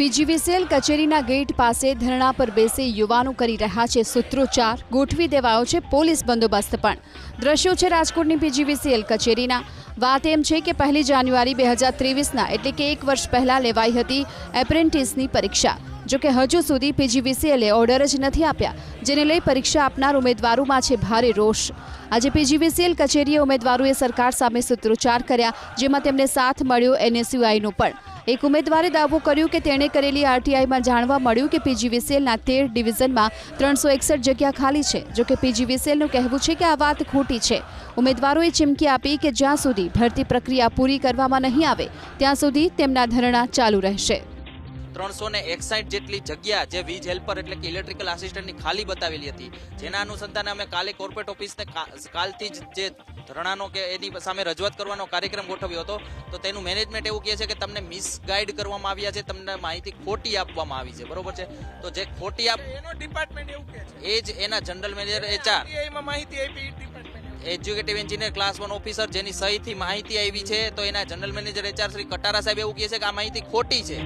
PGVCL કચેરીના gate પાસે ધરણા પર બેસી યુવાનો કરી રહ્યા છે સૂત્રોચ્ચાર. ગોઠવી દેવાયો છે પોલીસ બંદોબસ્ત પણ. દ્રશ્યો છે રાજકોટની પીજીવીસીએલ કચેરીના. વાત એમ છે કે પહેલી જાન્યુઆરી બે હજાર ત્રેવીસના, એટલે કે એક વર્ષ પહેલાં લેવાઈ હતી એપ્રેન્ટિસની પરીક્ષા. જો કે હજુ સુધી પીજીવીસીએલે ઓર્ડર જ નથી આપ્યા, જેને લઈ પરીક્ષા આપનાર ઉમેદવારોમાં છે ભારે રોષ. આજે પીજીવીસીએલ કચેરીએ ઉમેદવારોએ સરકાર સામે સૂત્રોચ્ચાર કર્યા, જેમાં તેમને સાથ મળ્યો એનએસયુઆઈનો પણ. એક ઉમેદવારે દાવો કર્યું કે તેણે કરેલી આરટીઆઈમાં જાણવા મળ્યું કે પીજીવીસીએલના તેર ડિવિઝનમાં ત્રણસો એકસઠ જગ્યા ખાલી છે. જોકે પીજીવીસીએલનું કહેવું છે કે આ વાત ખોટી છે. ઉમેદવારોએ ચીમકી આપી કે જ્યાં સુધી ભરતી પ્રક્રિયા પૂરી કરવામાં નહીં આવે, ત્યાં સુધી તેમના ધરણા ચાલુ રહેશે. ત્રણસો ને એકસાઠ જેટલી જગ્યા જે વીજ હેલ્પર એટલે કે ઇલેક્ટ્રિકલ આસિસ્ટન્ટની ખાલી બતાવેલી હતી. જેના અનુસંધાને અમે કાલે કોર્પોરેટ ઓફિસને કાલથી જ જે ધરણાનો કે એની સામે રજૂઆત કરવાનો કાર્યક્રમ ગોઠવ્યો હતો તો તેનું મેનેજમેન્ટ એવું કહે છે કે તમને મિસગાઈડ કરવામાં આવ્યા છે તમને માહિતી ખોટી આપવામાં આવી છે. બરોબર છે? તો જે ખોટી આપ એનો ડિપાર્ટમેન્ટ એવું કહે છે. એ જ એના જનરલ મેનેજર એચઆર એમાં માહિતી આપી executive engineer class one officer જેની સહીથી માહિતી આવી છે તો એના general manager HR Shri Katara સાહેબ એવું કહે છે કે આ માહિતી ખોટી છે.